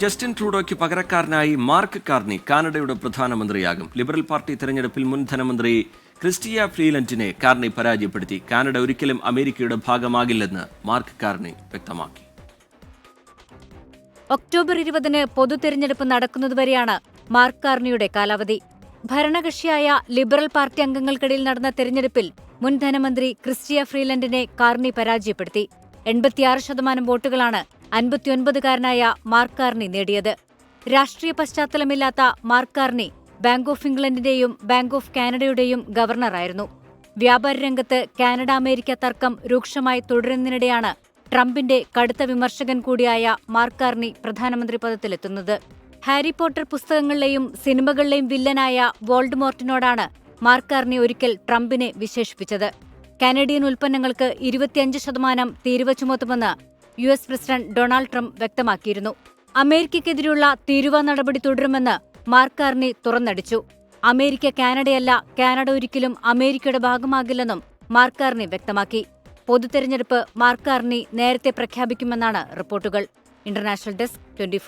Justin ട്രൂഡോയ്ക്ക് പകരക്കാരനായി mark Carney കാനഡയുടെ പ്രധാനമന്ത്രിയാകും. Liberal party തെരഞ്ഞെടുപ്പിൽ മുൻ ധനമന്ത്രി ക്രിസ്റ്റിയ ഫ്രീലന്റിനെ കാർണി പരാജയപ്പെടുത്തി. കാനഡ ഒരിക്കലും അമേരിക്കയുടെ ഭാഗമാകില്ലെന്ന് മാർക്ക് കാർണി വ്യക്തമാക്കി. ഒക്ടോബർ ഇരുപതിന് പൊതു തെരഞ്ഞെടുപ്പ് നടക്കുന്നതുവരെയാണ് മാർക്ക് കാർണിയുടെ കാലാവധി. ഭരണകക്ഷിയായ ലിബറൽ പാർട്ടി അംഗങ്ങൾക്കിടയിൽ നടന്ന തെരഞ്ഞെടുപ്പിൽ മുൻ ധനമന്ത്രി ക്രിസ്റ്റിയ ഫ്രീലൻഡിനെ കാർണി പരാജയപ്പെടുത്തി. എൺപത്തിയാറ് ശതമാനം വോട്ടുകളാണ് അൻപത്തിയൊൻപതുകാരനായ മാർക്ക് കാർണി നേടിയത്. രാഷ്ട്രീയ പശ്ചാത്തലമില്ലാത്ത മാർക്ക് കാർണി ബാങ്ക് ഓഫ് ഇംഗ്ലണ്ടിന്റെയും ബാങ്ക് ഓഫ് കാനഡയുടെയും ഗവർണറായിരുന്നു വ്യാപാര രംഗത്ത് കാനഡ അമേരിക്ക തർക്കം രൂക്ഷമായി തുടരുന്നതിനിടെയാണ് ട്രംപിന്റെ കടുത്ത വിമർശകൻ കൂടിയായ മാർക്ക് കാർണി പ്രധാനമന്ത്രി പദത്തിലെത്തുന്നത്. ഹാരി പോട്ടർ പുസ്തകങ്ങളിലെയും സിനിമകളിലെയും വില്ലനായ വോൾഡ്മോർട്ടിനോടാണ് മാർക്ക് കാർണി ഒരിക്കൽ ട്രംപിനെ വിശേഷിപ്പിച്ചത്. കാനഡിയൻ ഉൽപ്പന്നങ്ങൾക്ക് ഇരുപത്തിയഞ്ച് ശതമാനം തീരുവ ചുമത്തുമെന്ന് U S president Donald Trump വ്യക്തമാക്കിയിരുന്നു. അമേരിക്കയ്ക്കെതിരെയുള്ള തീരുവ നടപടി തുടരുമെന്ന് മാർക്ക് കാർണി തുറന്നടിച്ചു. അമേരിക്ക കാനഡയല്ല കാനഡ ഒരിക്കലും അമേരിക്കയുടെ ഭാഗമാകില്ലെന്നും മാർക്ക് കാർണി വ്യക്തമാക്കി. പൊതുതെരഞ്ഞെടുപ്പ് മാർക്ക് കാർണി നേരത്തെ പ്രഖ്യാപിക്കുമെന്നാണ് റിപ്പോർട്ടുകൾ. International desk twenty